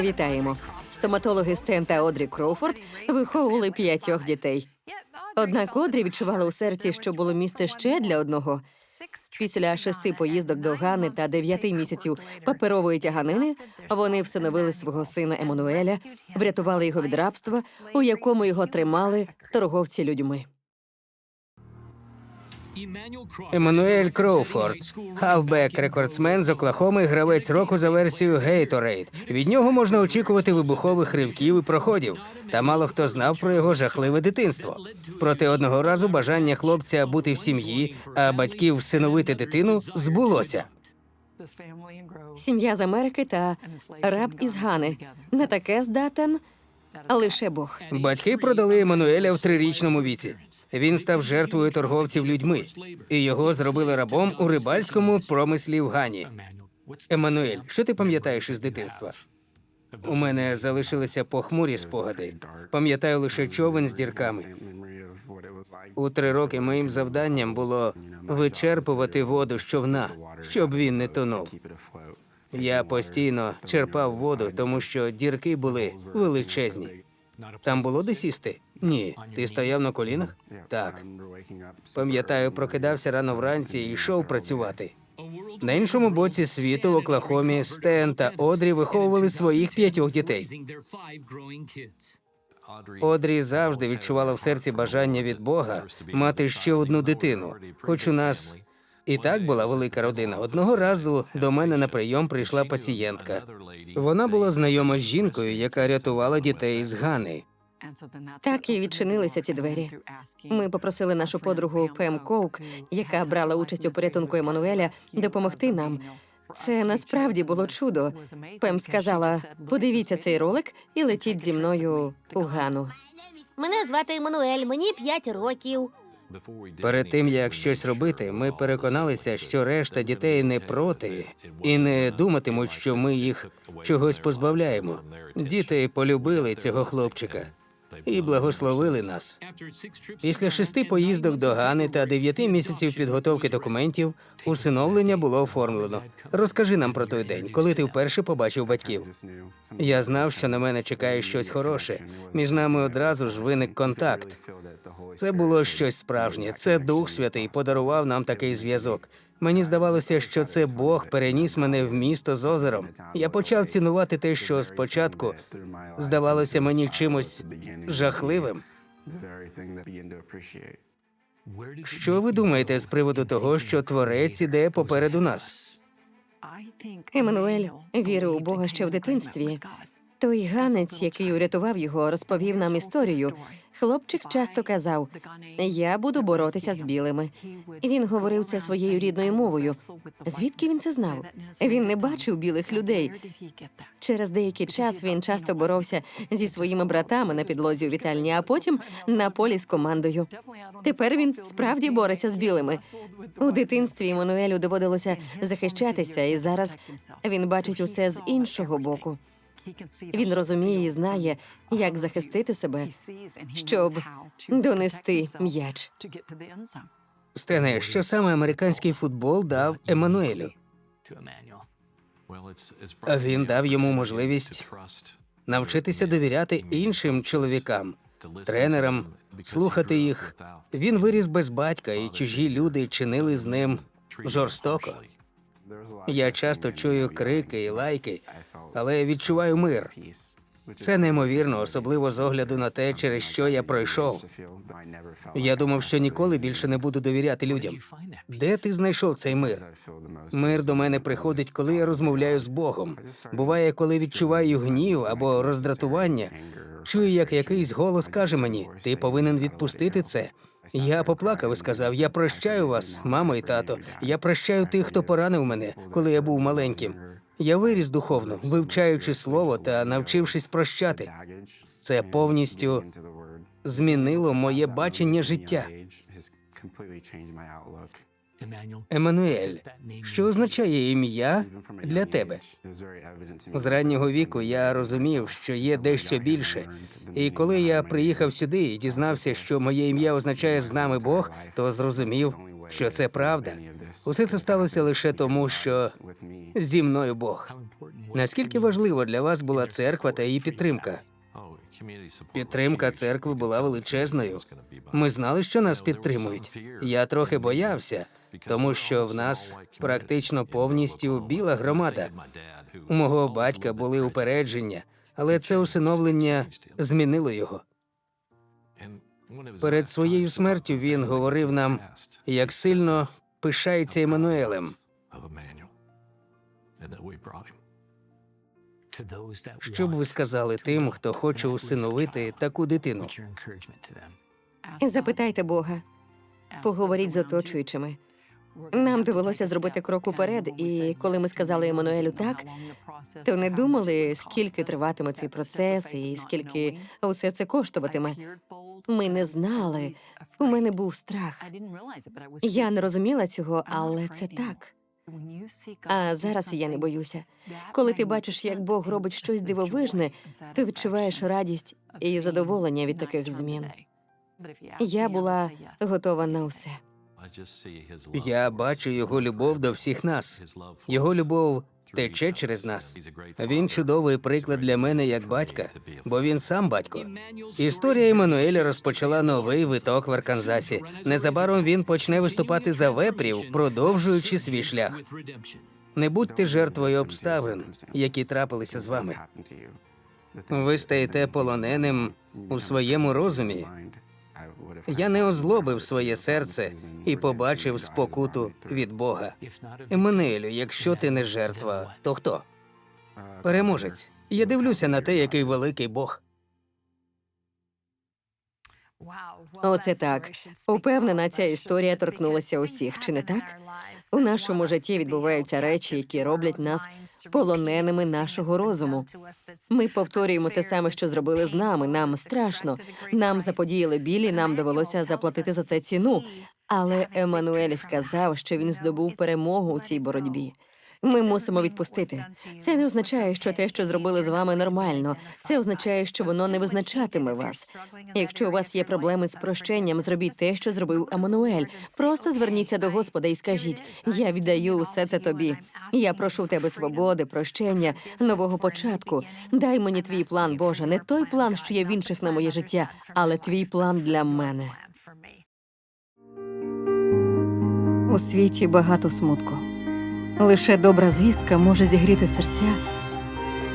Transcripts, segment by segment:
Вітаємо. Стоматологи Стен та Одрі Кроуфорд виховували п'ятьох дітей. Однак Одрі відчувала у серці, що було місце ще для одного. Після шести поїздок до Гани та дев'яти місяців паперової тяганини вони всиновили свого сина Еммануеля, врятували його від рабства, у якому його тримали торговці людьми. Еммануель Кроуфорд, хавбек, рекордсмен з Оклахоми, гравець року за версією Гейторейд. Від нього можна очікувати вибухових ривків і проходів. Та мало хто знав про його жахливе дитинство. Проте одного разу бажання хлопця бути в сім'ї, а батьків всиновити дитину збулося. Сім'я з Америки та раб із Гани. Не таке здатен лише Бог. Батьки продали Еммануеля в трирічному віці. Він став жертвою торговців людьми, і його зробили рабом у рибальському промислі в Гані. Еммануель, що ти пам'ятаєш із дитинства? У мене залишилися похмурі спогади. Пам'ятаю лише човен з дірками. У три роки моїм завданням було вичерпувати воду з човна, щоб він не тонув. Я постійно черпав воду, тому що дірки були величезні. Там було де сісти? Ні. Ти стояв на колінах? Так. Пам'ятаю, прокидався рано вранці і йшов працювати. На іншому боці світу в Оклахомі Стен та Одрі виховували своїх п'ятьох дітей. Одрі завжди відчувала в серці бажання від Бога мати ще одну дитину, хоч у нас і так була велика родина. Одного разу до мене на прийом прийшла пацієнтка. Вона була знайома з жінкою, яка рятувала дітей з Гани. Так і відчинилися ці двері. Ми попросили нашу подругу Пем Коук, яка брала участь у порятунку Еммануеля, допомогти нам. Це насправді було чудо. Пем сказала: подивіться цей ролик і летіть зі мною у Гану. Мене звати Еммануель, мені 5 років. Перед тим як щось робити, ми переконалися, що решта дітей не проти і не думатимуть, що ми їх чогось позбавляємо. Діти полюбили цього хлопчика і благословили нас. Після шести поїздок до Гани та дев'яти місяців підготовки документів усиновлення було оформлено. Розкажи нам про той день, коли ти вперше побачив батьків. Я знав, що на мене чекає щось хороше. Між нами одразу ж виник контакт. Це було щось справжнє. Це Дух Святий подарував нам такий зв'язок. Мені здавалося, що це Бог переніс мене в місто з озером. Я почав цінувати те, що спочатку здавалося мені чимось жахливим. Що ви думаєте з приводу того, що творець іде попереду нас? Еммануель вірив у Бога ще в дитинстві. Той ганець, який урятував його, розповів нам історію. Хлопчик часто казав: Я буду боротися з білими. Він говорив це своєю рідною мовою. Звідки він це знав? Він не бачив білих людей. Через деякий час він часто боровся зі своїми братами на підлозі у вітальні, а потім на полі з командою. Тепер він справді бореться з білими. У дитинстві Мануелю доводилося захищатися, і зараз він бачить усе з іншого боку. Він розуміє і знає, як захистити себе, щоб донести м'яч. Стене, що саме американський футбол дав Еммануелю? Він дав йому можливість навчитися довіряти іншим чоловікам, тренерам, слухати їх. Він виріс без батька, і чужі люди чинили з ним жорстоко. Я часто чую крики і лайки, але відчуваю мир. Це неймовірно, особливо з огляду на те, через що я пройшов. Я думав, що ніколи більше не буду довіряти людям. Де ти знайшов цей мир? Мир до мене приходить, коли я розмовляю з Богом. Буває, коли відчуваю гнів або роздратування. Чую, як якийсь голос каже мені: ти повинен відпустити це. Я поплакав і сказав: Я прощаю вас, мамо і тато. Я прощаю тих, хто поранив мене, коли я був маленьким. Я виріс духовно, вивчаючи слово та навчившись прощати. Це повністю змінило моє бачення життя. Еммануель, що означає ім'я для тебе? З раннього віку я розумів, що є дещо більше. І коли я приїхав сюди і дізнався, що моє ім'я означає з нами Бог, то зрозумів, що це правда. Усе це сталося лише тому, що зі мною Бог. Наскільки важливо для вас була церква та її підтримка? Підтримка церкви була величезною. Ми знали, що нас підтримують. Я трохи боявся, тому що в нас практично повністю біла громада. У мого батька були упередження, але це усиновлення змінило його. Перед своєю смертю він говорив нам, як сильно пишається Еммануелем. Що б ви сказали тим, хто хоче усиновити таку дитину? Запитайте Бога, поговоріть з оточуючими. Нам довелося зробити крок уперед, і коли ми сказали Еммануелю так, то не думали, скільки триватиме цей процес і скільки усе це коштуватиме. Ми не знали. У мене був страх. Я не розуміла цього, але це так. А зараз я не боюся. Коли ти бачиш, як Бог робить щось дивовижне, ти відчуваєш радість і задоволення від таких змін. Я була готова на усе. Я бачу його любов до всіх нас. Його любов тече через нас. Він чудовий приклад для мене як батька, бо він сам батько. Історія Еммануеля розпочала новий виток в Арканзасі. Незабаром він почне виступати за вепрів, продовжуючи свій шлях. Не будьте жертвою обставин, які трапилися з вами. Ви стаєте полоненим у своєму розумі. Я не озлобив своє серце і побачив спокуту від Бога. Еммануелю, якщо ти не жертва, то хто? Переможець. Я дивлюся на те, який великий Бог. Оце так. Упевнена, ця історія торкнулася усіх, чи не так? У нашому житті відбуваються речі, які роблять нас полоненими нашого розуму. Ми повторюємо те саме, що зробили з нами. Нам страшно. Нам заподіяли білі, нам довелося заплатити за це ціну. Але Еммануель сказав, що він здобув перемогу у цій боротьбі. Ми мусимо відпустити. Це не означає, що те, що зробили з вами, нормально. Це означає, що воно не визначатиме вас. Якщо у вас є проблеми з прощенням, зробіть те, що зробив Еммануель. Просто зверніться до Господа і скажіть: я віддаю усе це тобі. Я прошу в тебе свободи, прощення, нового початку. Дай мені твій план, Боже, не той план, що є в інших на моє життя, але твій план для мене. У світі багато смутку. Лише добра звістка може зігріти серця,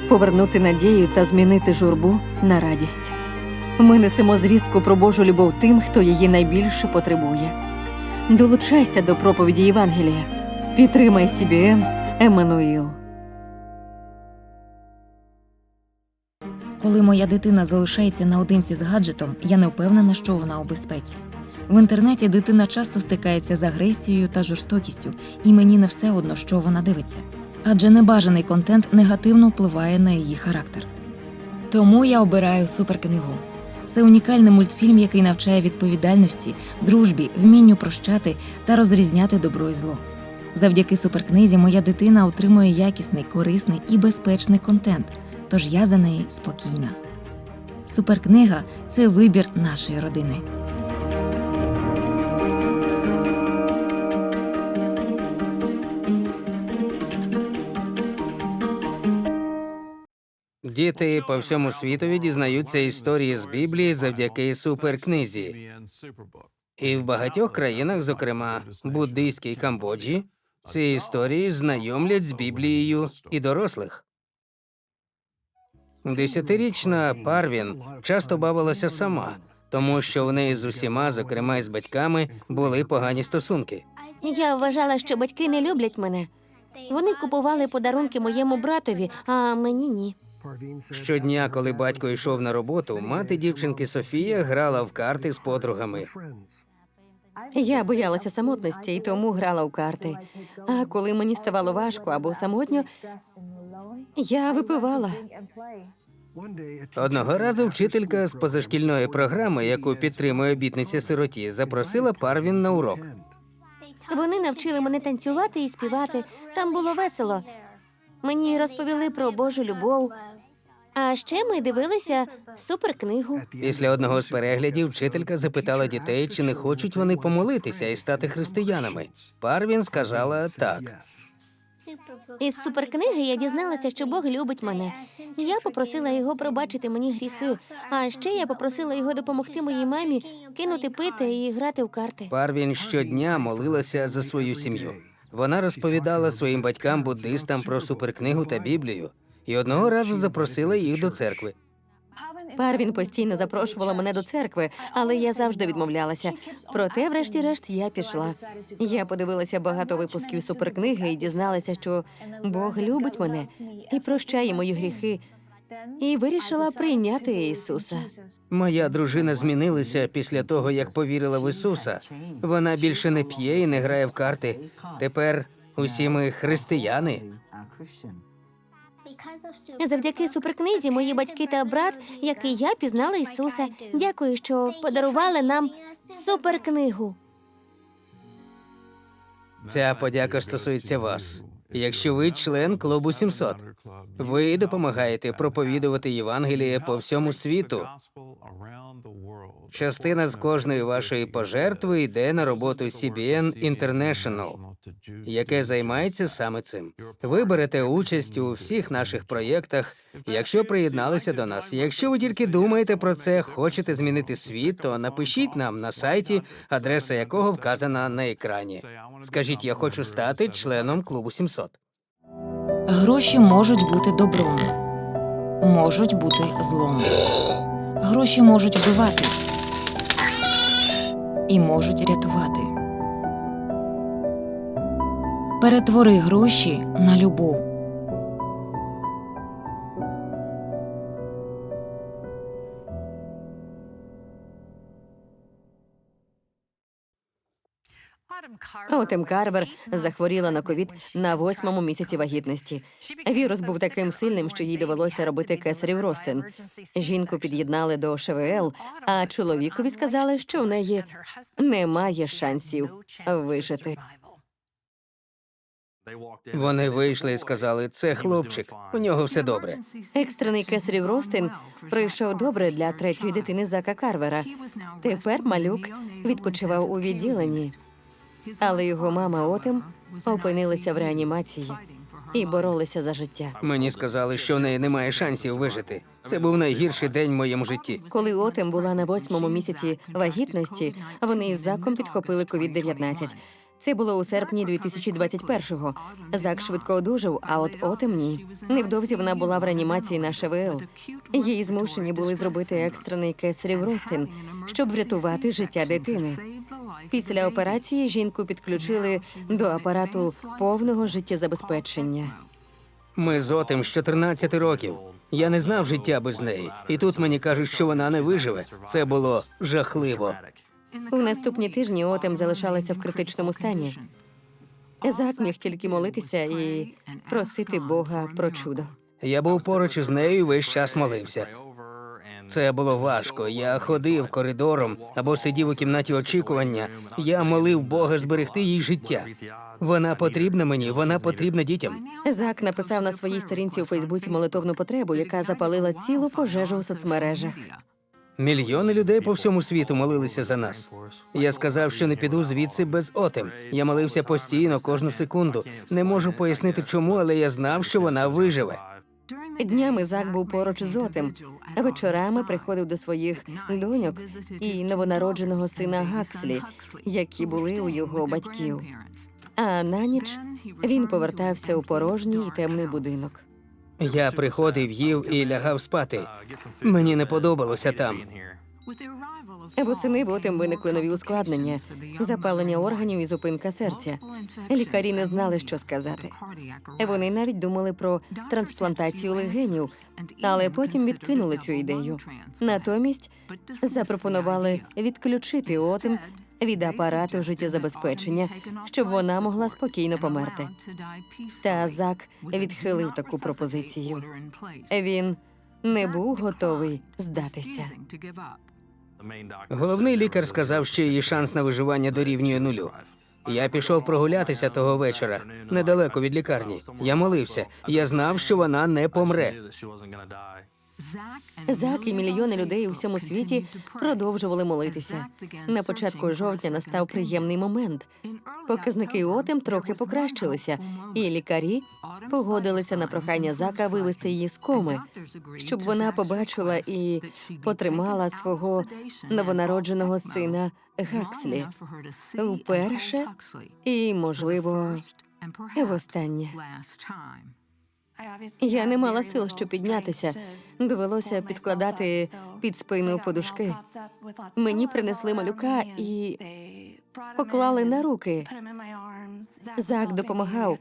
повернути надію та змінити журбу на радість. Ми несемо звістку про Божу любов тим, хто її найбільше потребує. Долучайся до проповіді Євангелія. Підтримай CBN Еммануїл. Коли моя дитина залишається наодинці з гаджетом, я не впевнена, що вона у безпеці. В інтернеті дитина часто стикається з агресією та жорстокістю, і мені не все одно, що вона дивиться. Адже небажаний контент негативно впливає на її характер. Тому я обираю суперкнигу. Це унікальний мультфільм, який навчає відповідальності, дружбі, вмінню прощати та розрізняти добро і зло. Завдяки суперкнизі моя дитина отримує якісний, корисний і безпечний контент, тож я за неї спокійна. Суперкнига це вибір нашої родини. Діти по всьому світові дізнаються історії з Біблії завдяки суперкнизі. І в багатьох країнах, зокрема буддийській Камбоджі, ці історії знайомлять з Біблією і дорослих. Десятирічна Парвін часто бавилася сама, тому що в неї з усіма, зокрема й з батьками, були погані стосунки. Я вважала, що батьки не люблять мене. Вони купували подарунки моєму братові, а мені ні. Щодня, коли батько йшов на роботу, мати дівчинки Софія грала в карти з подругами. Я боялася самотності і тому грала у карти. А коли мені ставало важко або самотньо, я випивала. Одного разу вчителька з позашкільної програми, яку підтримує обітниця сироті, запросила Парвін на урок. Вони навчили мене танцювати і співати. Там було весело. Мені розповіли про Божу любов. А ще ми дивилися суперкнигу. Після одного з переглядів вчителька запитала дітей, чи не хочуть вони помолитися і стати християнами. Парвін сказала так. Із суперкниги я дізналася, що Бог любить мене. Я попросила його пробачити мені гріхи. А ще я попросила його допомогти моїй мамі кинути пити і грати в карти. Парвін щодня молилася за свою сім'ю. Вона розповідала своїм батькам буддистам про суперкнигу та Біблію, і одного разу запросила їх до церкви. Парвін постійно запрошувала мене до церкви, але я завжди відмовлялася. Проте, врешті-решт, я пішла. Я подивилася багато випусків суперкниги і дізналася, що Бог любить мене і прощає мої гріхи, і вирішила прийняти Ісуса. Моя дружина змінилася після того, як повірила в Ісуса. Вона більше не п'є і не грає в карти. Тепер усі ми християни. Завдяки суперкнизі мої батьки та брат, як і я, пізнали Ісуса. Дякую, що подарували нам суперкнигу. Ця подяка стосується вас. Якщо ви член клубу 700, ви допомагаєте проповідувати Євангеліє по всьому світу. Частина з кожної вашої пожертви йде на роботу CBN International, яке займається саме цим. Ви берете участь у всіх наших проєктах, якщо приєдналися до нас. Якщо ви тільки думаєте про це, хочете змінити світ, то напишіть нам на сайті, адреса якого вказана на екрані. Скажіть, я хочу стати членом клубу 700. Гроші можуть бути добром, можуть бути злом. Гроші можуть вбивати і можуть рятувати. Перетвори гроші на любов. Отем Карвер захворіла на ковід на восьмому місяці вагітності. Вірус був таким сильним, що їй довелося робити кесарів ростин. Жінку під'єднали до ШВЛ, а чоловікові сказали, що в неї немає шансів вижити. Вони вийшли і сказали: це хлопчик, у нього все добре. Екстрений кесарів ростин пройшов добре для третьої дитини Зака Карвера. Тепер малюк відпочивав у відділенні, але його мама Отем опинилися в реанімації і боролися за життя. Мені сказали, що в неї немає шансів вижити. Це був найгірший день в моєму житті. Коли Отем була на восьмому місяці вагітності, вони із Заком підхопили COVID-19. Це було у серпні 2021-го. Зак швидко одужав, а от Отем ні. Невдовзі вона була в реанімації на ШВЛ. Її змушені були зробити екстрений кесарів ростин, щоб врятувати життя дитини. Після операції жінку підключили до апарату повного життєзабезпечення. Ми з Отем з 14 років. Я не знав життя без неї, і тут мені кажуть, що вона не виживе. Це було жахливо. У наступні тижні Отем залишалася в критичному стані. Зак міг тільки молитися і просити Бога про чудо. Я був поруч із нею і весь час молився. Це було важко. Я ходив коридором або сидів у кімнаті очікування. Я молив Бога зберегти їй життя. Вона потрібна мені, вона потрібна дітям. Зак написав на своїй сторінці у Фейсбуці молитовну потребу, яка запалила цілу пожежу у соцмережах. Мільйони людей по всьому світу молилися за нас. Я сказав, що не піду звідси без отем. Я молився постійно, кожну секунду. Не можу пояснити, чому, але я знав, що вона виживе. Днями Зак був поруч з Отем. Вечорами приходив до своїх доньок і новонародженого сина Гакслі, які були у його батьків. А на ніч він повертався у порожній і темний будинок. Я приходив, їв і лягав спати. Мені не подобалося там. Восени в Отем виникли нові ускладнення, запалення органів і зупинка серця. Лікарі не знали, що сказати. Вони навіть думали про трансплантацію легенів, але потім відкинули цю ідею. Натомість запропонували відключити Отем від апарату життєзабезпечення, щоб вона могла спокійно померти. Та Зак відхилив таку пропозицію. Він не був готовий здатися. Головний лікар сказав, що її шанс на виживання дорівнює нулю. Я пішов прогулятися того вечора недалеко від лікарні. Я молився. Я знав, що вона не помре. Зак і мільйони людей у всьому світі продовжували молитися. На початку жовтня настав приємний момент. Показники отем трохи покращилися, і лікарі погодилися на прохання зака вивести її з коми, щоб вона побачила і потримала свого новонародженого сина Гакслі вперше і, можливо, востаннє. Я не мала сил, щоб піднятися. Довелося підкладати під спину подушки. Мені принесли малюка і поклали на руки. Зак допомагав.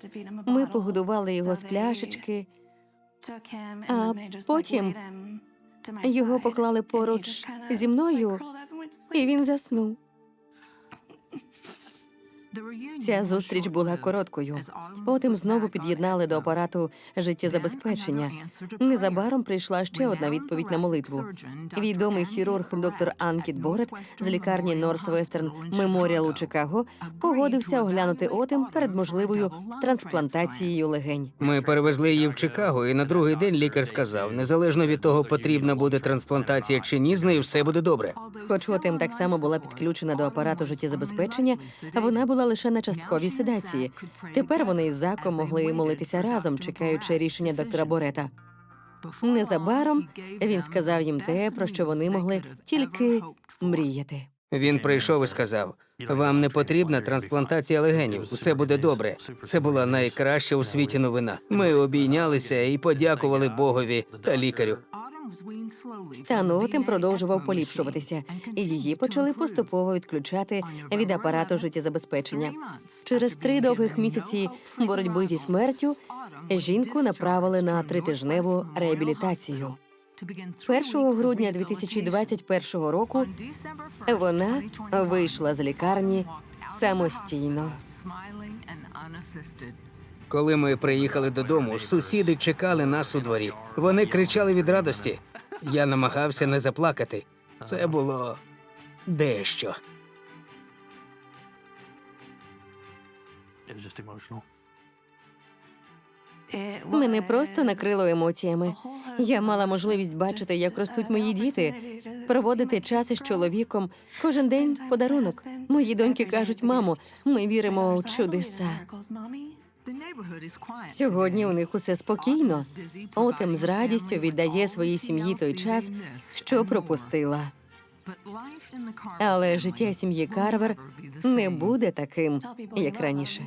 Ми погодували його з пляшечки. а потім Його поклали поруч зі мною, і він заснув. Ця зустріч була короткою. Потім знову під'єднали до апарату життєзабезпечення. Незабаром прийшла ще одна відповідь на молитву. Відомий хірург доктор Анкіт Борет з лікарні Норс-Вестерн Меморіал у Чикаго погодився оглянути отим перед можливою трансплантацією легень. Ми перевезли її в Чикаго, і на другий день лікар сказав: незалежно від того, потрібна буде трансплантація чи ні, з нею все буде добре. Хоч Отим так само була підключена до апарату життєзабезпечення, вона була лише на частковій седації. Тепер вони із Заком могли молитися разом, чекаючи рішення доктора Борета. Незабаром він сказав їм те, про що вони могли тільки мріяти. Він прийшов і сказав: вам не потрібна трансплантація легенів, все буде добре. Це була найкраща у світі новина. Ми обійнялися і подякували Богові та лікарю. Стан Отим продовжував поліпшуватися, і її почали поступово відключати від апарату життєзабезпечення. Через три довгих місяці боротьби зі смертю жінку направили на тритижневу реабілітацію. 1 грудня 2021 року вона вийшла з лікарні самостійно. Коли ми приїхали додому, сусіди чекали нас у дворі. Вони кричали від радості. Я намагався не заплакати. Це було дещо. Мене просто накрило емоціями. Я мала можливість бачити, як ростуть мої діти, проводити час із чоловіком. Кожен день подарунок. Мої доньки кажуть, мамо, ми віримо у чудеса. Сьогодні у них усе спокійно. Отим з радістю віддає своїй сім'ї той час, що пропустила. Але життя сім'ї Карвер не буде таким, як раніше.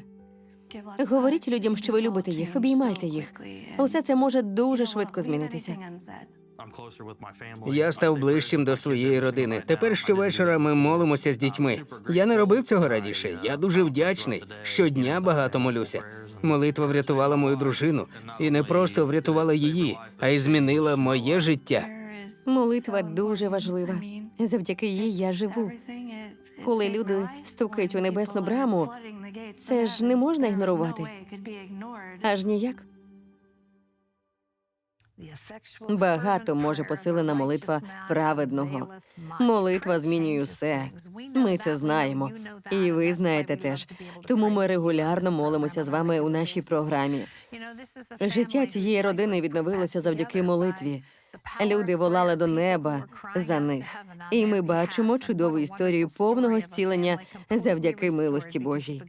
Говоріть людям, що ви любите їх, обіймайте їх. Усе це може дуже швидко змінитися. Я став ближчим до своєї родини. Тепер щовечора ми молимося з дітьми. Я не робив цього раніше. Я дуже вдячний. Щодня багато молюся. Молитва врятувала мою дружину і не просто врятувала її, а й змінила моє життя. Молитва дуже важлива. Завдяки їй я живу. Коли люди стукають у небесну браму, це ж не можна ігнорувати. Аж ніяк. Багато може посилена молитва праведного. Молитва змінює все. Ми це знаємо, і ви знаєте теж. Тому ми регулярно молимося з вами у нашій програмі. Життя цієї родини відновилося завдяки молитві. Люди волали до неба за них, і ми бачимо чудову історію повного зцілення завдяки милості Божій.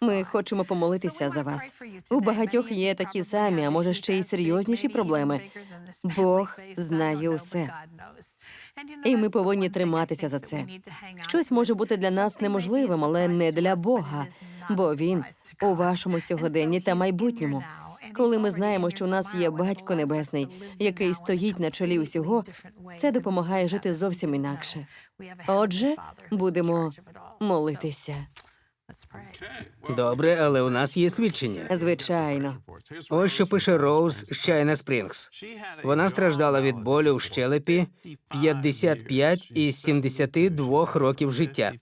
Ми хочемо помолитися за вас. У багатьох є такі самі, а може ще й серйозніші проблеми. Бог знає усе. І ми повинні триматися за це. Щось може бути для нас неможливим, але не для Бога, бо він у вашому сьогоденні та майбутньому. Коли ми знаємо, що у нас є батько небесний, який стоїть на чолі усього, це допомагає жити зовсім інакше. Отже, будемо молитися. Добре, але у нас є свідчення. Звичайно, Ось що пише Роуз з Чайна Спрінгс. Вона страждала від болю в щелепі 55 із 72 років життя.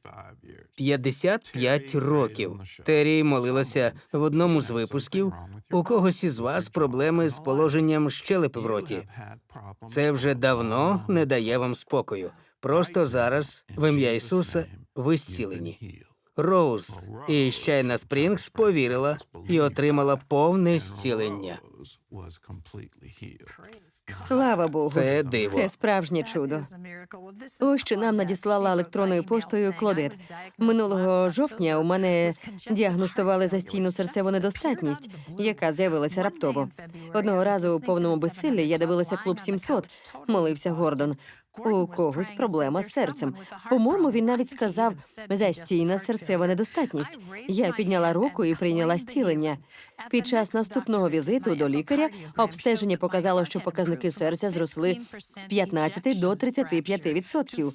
55 років. Террі молилася в одному з випусків. У когось із вас проблеми з положенням щелепи в роті. Це вже давно не дає вам спокою. Просто зараз, в ім'я Ісуса, ви зцілені. Роуз із Чайна Спрінгс повірила і отримала повне зцілення. Слава Богу. Це диво. Це справжнє чудо. Ось що нам надіслала електронною поштою Клодет. Минулого жовтня у мене діагностували застійну серцеву недостатність, яка з'явилася раптово. Одного разу у повному безсиллі я дивилася клуб 700, молився Гордон. У когось проблема з серцем. По-моєму, він навіть сказав застійна серцева недостатність. Я підняла руку і прийняла зцілення. Під час наступного візиту до лікаря обстеження показало, що показники серця зросли з 15 до 35 відсотків.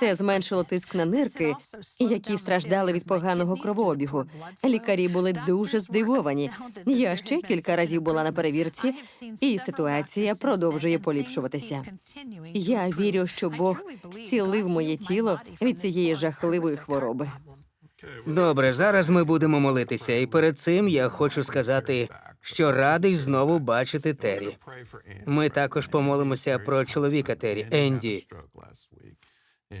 Це зменшило тиск на нирки, які страждали від поганого кровообігу. Лікарі були дуже здивовані. Я ще кілька разів була на перевірці, і ситуація продовжує поліпшуватися. Я вірю, що Бог зцілив моє тіло від цієї жахливої хвороби. Добре, зараз ми будемо молитися, і перед цим я хочу сказати, що радий знову бачити Террі. Ми також помолимося про чоловіка Террі, Енді.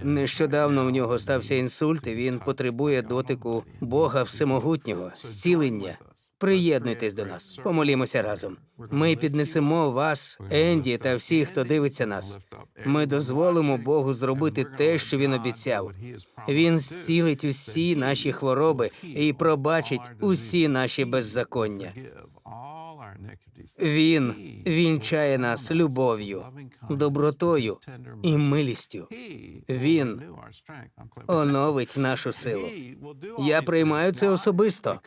Нещодавно в нього стався інсульт, і він потребує дотику Бога Всемогутнього, зцілення. Приєднуйтесь до нас, помолімося разом. Ми піднесемо вас, Енді та всіх, хто дивиться нас. Ми дозволимо Богу зробити те, що він обіцяв. Він зцілить усі наші хвороби і пробачить усі наші беззаконня. Він вінчає нас любов'ю, добротою і милістю. Він оновить нашу силу. Я приймаю це особисто.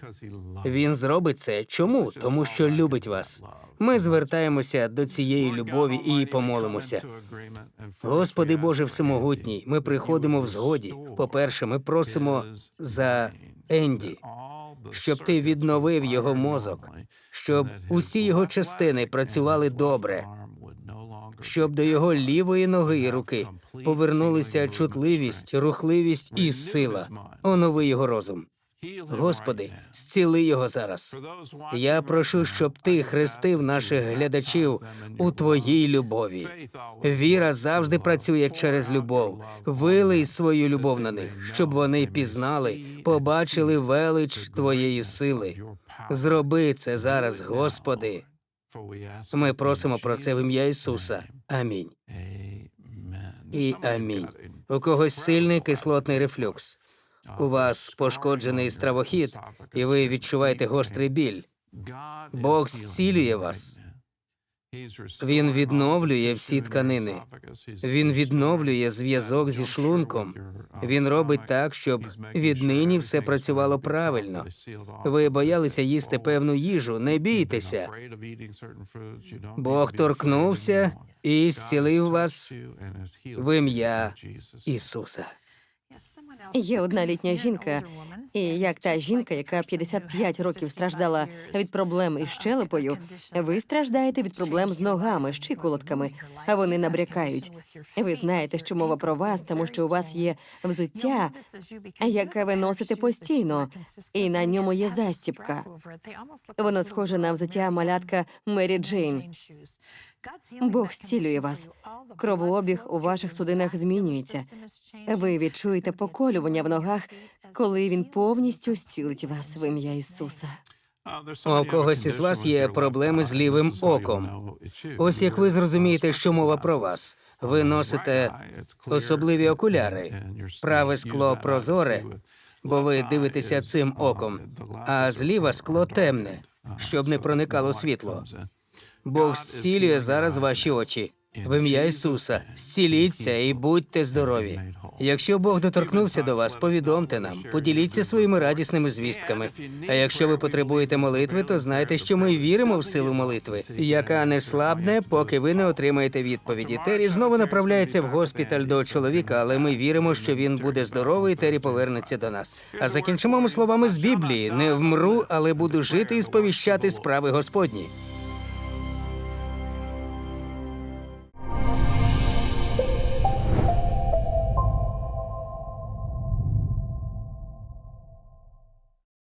Він зробить це. Чому? Тому що любить вас. Ми звертаємося до цієї любові і помолимося. Господи Боже Всемогутній, ми приходимо в згоді. По-перше, ми просимо за Енді, щоб ти відновив його мозок, щоб усі його частини працювали добре, щоб до його лівої ноги і руки повернулися чутливість, рухливість і сила. Онови його розум. Господи, зціли його зараз. Я прошу, щоб ти хрестив наших глядачів у твоїй любові. Віра завжди працює через любов. Вилий свою любов на них, щоб вони пізнали, побачили велич твоєї сили. Зроби це зараз, Господи. Ми просимо про це в ім'я Ісуса. Амінь. І амінь. У когось сильний кислотний рефлюкс. У вас пошкоджений стравохід, і ви відчуваєте гострий біль. Бог зцілює вас. Він відновлює всі тканини. Він відновлює зв'язок зі шлунком. Він робить так, щоб віднині все працювало правильно. Ви боялися їсти певну їжу. Не бійтеся. Бог торкнувся і зцілив вас в ім'я Ісуса. Є одна літня жінка, і як та жінка, яка 55 років страждала від проблем із щелепою, ви страждаєте від проблем з ногами, щиколотками, а вони набрякають. Ви знаєте, що мова про вас, тому що у вас є взуття, яке ви носите постійно, і на ньому є застіпка. Воно схоже на взуття малятка Мері Джейн. Бог зцілює вас. Кровообіг у ваших судинах змінюється. Ви відчуєте поколювання в ногах, коли він повністю зцілить вас в ім'я Ісуса. У когось із вас є проблеми з лівим оком. Ось як ви зрозумієте, що мова про вас. Ви носите особливі окуляри, праве скло прозоре, бо ви дивитеся цим оком, а зліва скло темне, щоб не проникало світло. Бог зцілює зараз ваші очі. В ім'я Ісуса, зціліться і будьте здорові. Якщо Бог доторкнувся до вас, повідомте нам, поділіться своїми радісними звістками. А якщо ви потребуєте молитви, то знайте, що ми віримо в силу молитви, яка не слабне, поки ви не отримаєте відповіді. Террі знову направляється в госпіталь до чоловіка, але ми віримо, що він буде здоровий. і Террі повернеться до нас. А закінчимо ми словами з Біблії: не вмру, але буду жити і сповіщати справи Господні.